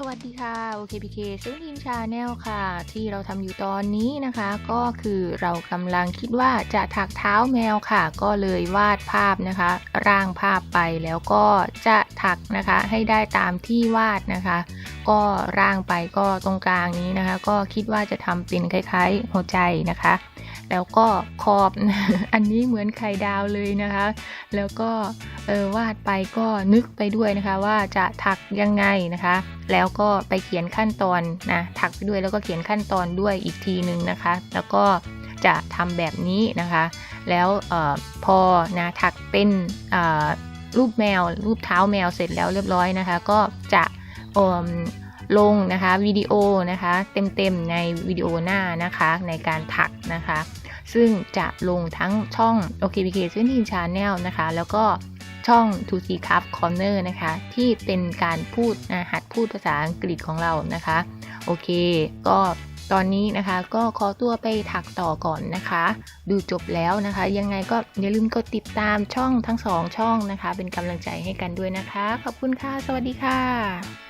สวัสดีค่ะ OKPK ซึ่งทีมชาแนลค่ะ ที่เราทำอยู่ตอนนี้นะคะ ก็คือเรากำลังคิดว่าจะถักเท้าแมวค่ะ ก็เลยวาดภาพนะคะ ร่างภาพไปแล้วก็จะถักนะคะ ให้ได้ตามที่วาดนะคะ ก็ร่างไปก็ตรงกลางนี้นะคะ ก็คิดว่าจะทำเป็นคล้ายๆหัวใจนะคะ แล้วก็ขอบอันนี้เหมือนไข่ดาวเลยนะคะ แล้วก็เออวาดไปก็นึกไปด้วยนะคะ ว่าจะถักยังไงนะคะ แล้วก็ไปเขียนขั้นตอนนะถักไปด้วยแล้วก็เขียนขั้นตอนด้วยอีกทีหนึ่งนะคะ แล้วก็จะทำแบบนี้นะคะ แล้วออพอนะถักเป็นรูปแมว รูปเท้าแมวเสร็จแล้วเรียบร้อยนะคะ ก็จะอม ลงนะคะวิดีโอนะคะเต็มๆในวิดีโอหน้านะคะในการถักนะคะ ซึ่งจะลงทั้งช่อง OKPK ซึ่งทีมชาแนลนะคะ แล้วก็ช่อง To See Cup Corner นะคะ ที่เป็นการพูดนะหัดพูดภาษาอังกฤษของเรานะคะ โอเค ก็ตอนนี้นะคะก็ขอตัวไปถักต่อก่อนนะคะ ดูจบแล้วนะคะ ยังไงก็อย่าลืมกดติดตามช่องทั้งสองช่องนะคะ เป็นกำลังใจให้กันด้วยนะคะ ขอบคุณค่ะ สวัสดีค่ะ